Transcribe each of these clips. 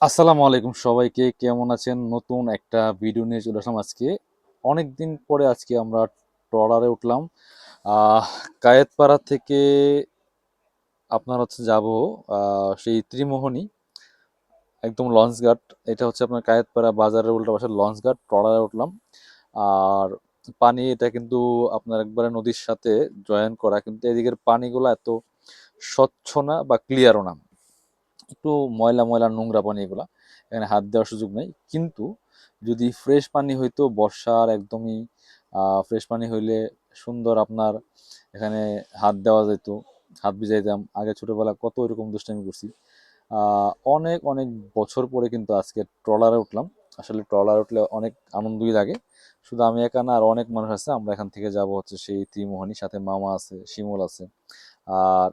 আসসালামু আলাইকুম সবাইকে, কেমন আছেন? নতুন একটা ভিডিও নিয়ে চলে আসলাম আজকে। অনেক দিন পরে আজকে আমরা ট্রলারে উঠলাম। কায়েতপাড়া থেকে আপনার হচ্ছে যাব সেই ত্রিমোহনী, একদম লঞ্চ ঘাট। এটা হচ্ছে আপনার কায়েতপাড়া বাজারের উল্টা পাশে লঞ্চ ঘাট, ট্রলারে উঠলাম। আর পানি এটা কিন্তু আপনার একবারে নদীর সাথে জয়েন করা, কিন্তু এদিকের পানিগুলো এত স্বচ্ছ না বা ক্লিয়ারও না। একটু ময়লা ময়লা নোংরা পানি এগুলা, এখানে হাত দেওয়ার সুযোগ নেই। কিন্তু যদি ফ্রেশ পানি হইতো, বর্ষার একদমই ফ্রেশ পানি হইলে সুন্দর আপনার এখানে হাত দেওয়া যেত, হাত ভিজাইতাম। আগে ছোটবেলা কত এরকম দুষ্টামি করছি। অনেক অনেক বছর পরে কিন্তু আজকে ট্রলারে উঠলাম। আসলে ট্রলারে উঠলে অনেক আনন্দই লাগে। শুধু আমি একা না, আর অনেক মানুষ আছে। আমরা এখান থেকে যাব হচ্ছে সেই ত্রিমোহনী, সাথে মামা আছে, শিমুল আছে। আর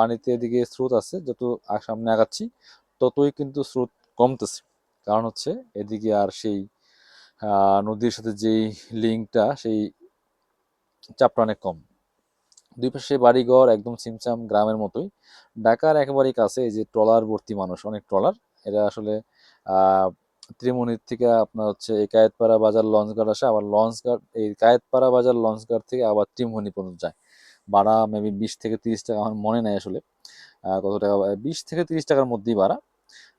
পানিতে এদিকে স্রোত আছে, যত সামনে আগাচ্ছি, ততই কিন্তু স্রোত কমতেছে। কারণ হচ্ছে এদিকে আর সেই নদীর সাথে যেই লিঙ্কটা সেই চাপটা অনেক কম। দুই পাশে বাড়িঘর, একদম ছিমছাম গ্রামের মতোই। ঢাকার একেবারেই কাছে এই যে ট্রলার ভর্তি মানুষ, অনেক ট্রলার। এরা আসলে আহ ত্রিমুনির থেকে আপনার হচ্ছে এই কায়েতপাড়া বাজার লঞ্চ ঘাট আসে, আবার লঞ্চ ঘাট এই কায়েতপাড়া বাজার লঞ্চ ঘাট থেকে আবার ত্রিমুনি পর্যন্ত যায়। ভাড়া মেবি বিশ থেকে তিরিশ টাকা আমার মনে নেই আসলে। কত টাকা? বিশ থেকে তিরিশ টাকার মধ্যেই বাড়া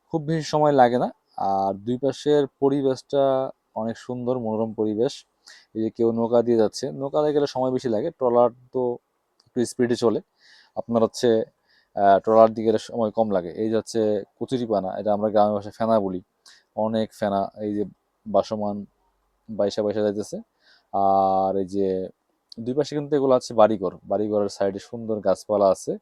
খুব বেশি সময় লাগে না। আর দুই পাশের পরিবেশটা অনেক সুন্দর, মনোরম পরিবেশ। এই যে কেউ নৌকা দিয়ে যাচ্ছে, নৌকা দিয়ে গেলে সময় বেশি লাগে। ট্রলার তো একটু স্পিডে চলে। আপনার হচ্ছে ট্রলার গেলে সময় কম লাগে। এই যে হচ্ছে কচুরিপানা, এটা আমরা গ্রামের ভাষায় ফেনা বলি। অনেক ফেনা। এই যে বাসমান বাইসা বাইসা যাইতেছে। আর এই যে দুই পাশে কিন্তু এগুলো আছে বাড়িঘর। বাড়িঘরের সাইডে সুন্দর গাছপালা আছে,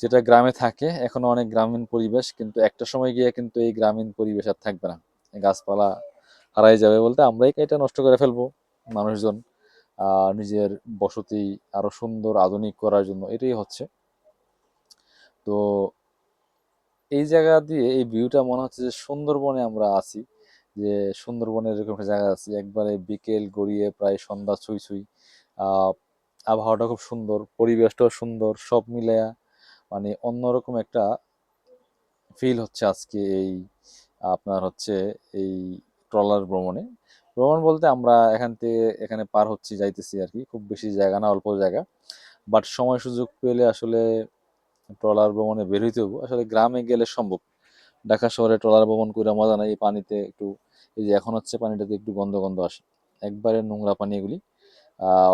যেটা গ্রামে থাকে। এখনও অনেক গ্রামীণ পরিবেশ, কিন্তু একটা সময় গিয়ে কিন্তু এই গ্রামীণ পরিবেশ আর থাকবে না। গাছপালা হারাই যাবে বলতে আমরাই এটা নষ্ট করে ফেলব মানুষজন নিজের বসতি আরও সুন্দর আধুনিক করার জন্য এটাই হচ্ছে। তো এই জায়গা দিয়ে এই ভিউটা মনে হচ্ছে যে সুন্দরবনে আমরা আছি, যে সুন্দরবনের এরকম একটা জায়গা আছে। একবারে বিকেল গড়িয়ে প্রায় সন্ধ্যা ছুঁই ছুঁই আবহাওয়াটা খুব সুন্দর, পরিবেশটাও সুন্দর, সব মিলায়া মানে অন্যরকম একটা ফিল হচ্ছে আজকে এই, আপনার হচ্ছে এই ট্রলার ভ্রমণে। ভ্রমণ বলতে আমরা এখান থেকে এখানে পার হচ্ছি, যাইতেছি আর কি, খুব বেশি জায়গা না, অল্প জায়গা। বাট সময় সুযোগ পেলে আসলে ট্রলার ভ্রমণে বের হইতে হব আসলে গ্রামে গেলে সম্ভব। ঢাকা শহরে ট্রলার ভ্রমণ করে মজা নাই, এই পানিতে একটু, এই যে এখন হচ্ছে পানিটাতে একটু গন্ধ গন্ধ আসে। একবারে নোংরা পানি এগুলি।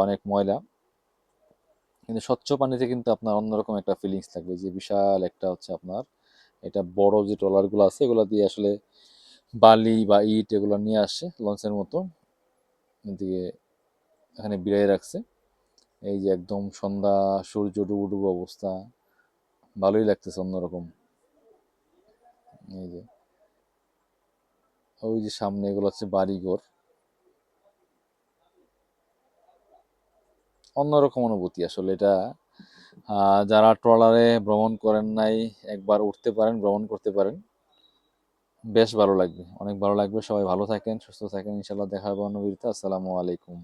অনেক ময়লা। কিন্তু স্বচ্ছ পানিতে কিন্তু আপনার অন্যরকম একটা ফিলিংস থাকবে যে বিশাল একটা হচ্ছে আপনার এটা বড় যে ট্রলারগুলো আছে, এগুলো দিয়ে আসলে বালি বা ইট এগুলো নিয়ে আসে লঞ্চের মতো। এদিকে এখানে বিড়াই রাখছে। এই যে একদম সন্ধ্যা, সূর্য ডুবু ডুবু অবস্থা, ভালোই লাগতেছে অন্যরকম। এই যে, ওই যে সামনে এগুলো হচ্ছে বাড়িঘর। অন্যরকম অনুভূতি আসলে এটা। যারা ট্রলারে ভ্রমণ করেন নাই, একবার উঠতে পারেন, ভ্রমণ করতে পারেন। বেশ ভালো লাগবে, অনেক ভালো লাগবে। সবাই ভালো থাকেন, সুস্থ থাকেন ইনশাল্লাহ দেখা হবে অন্য আসসালামু আলাইকুম।